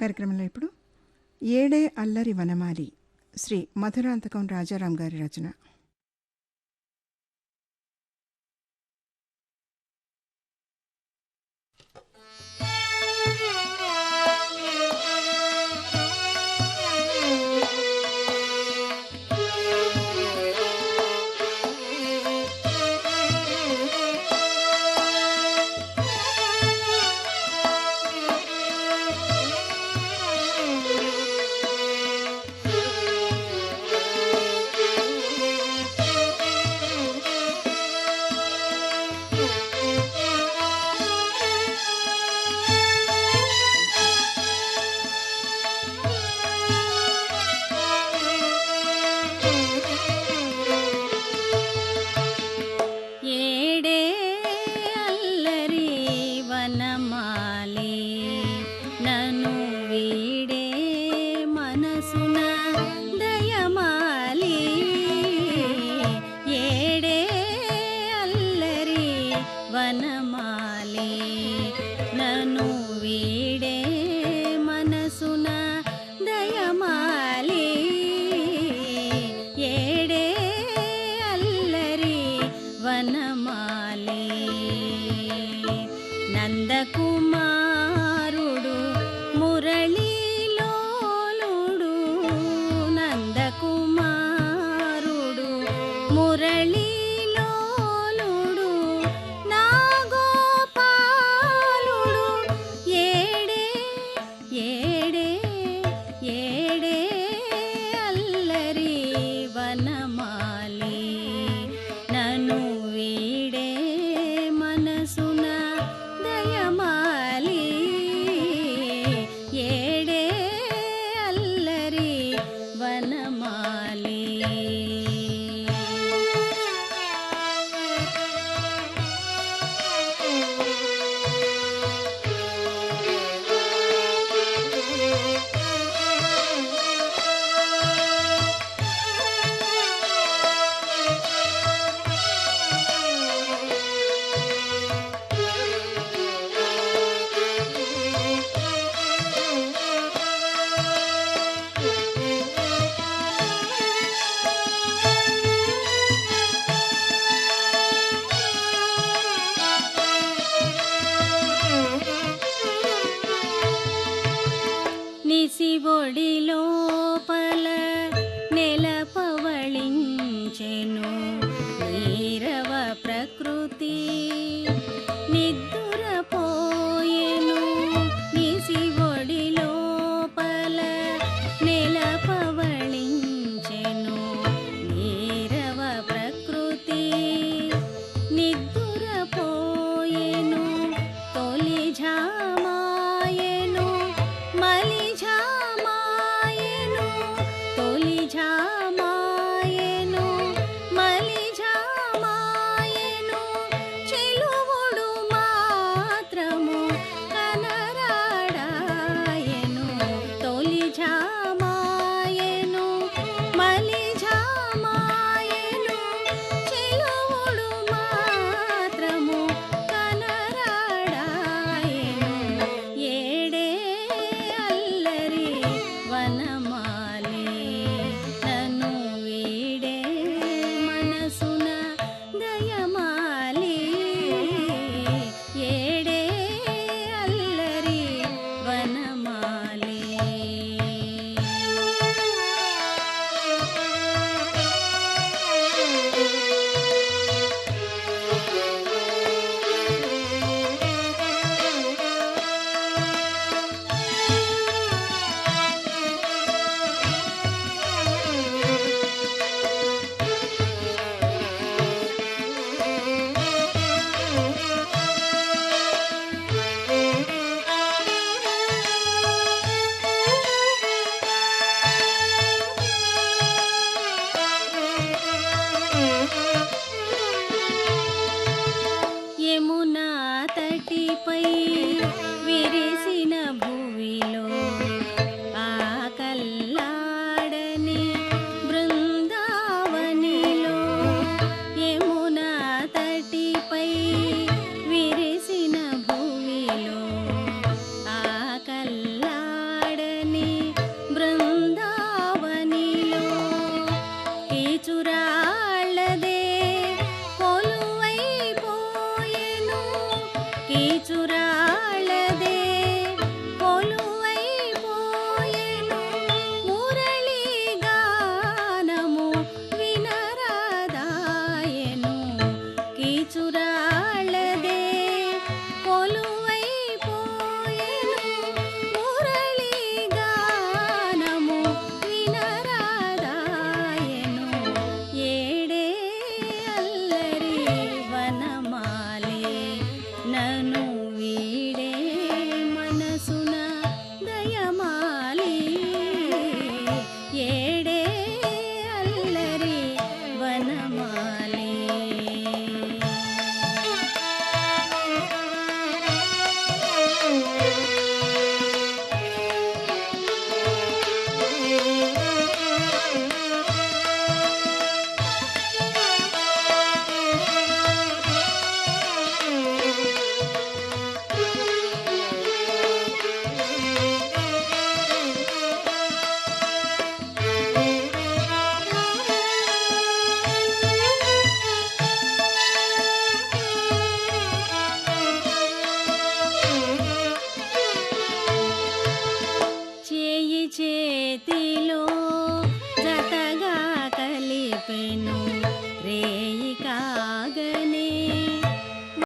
కార్యక్రమంలో ఇప్పుడు ఏడే అల్లరి వనమారి శ్రీ మధురాంతకం రాజారాం గారి రచన. నందకు ಮಾಲೆ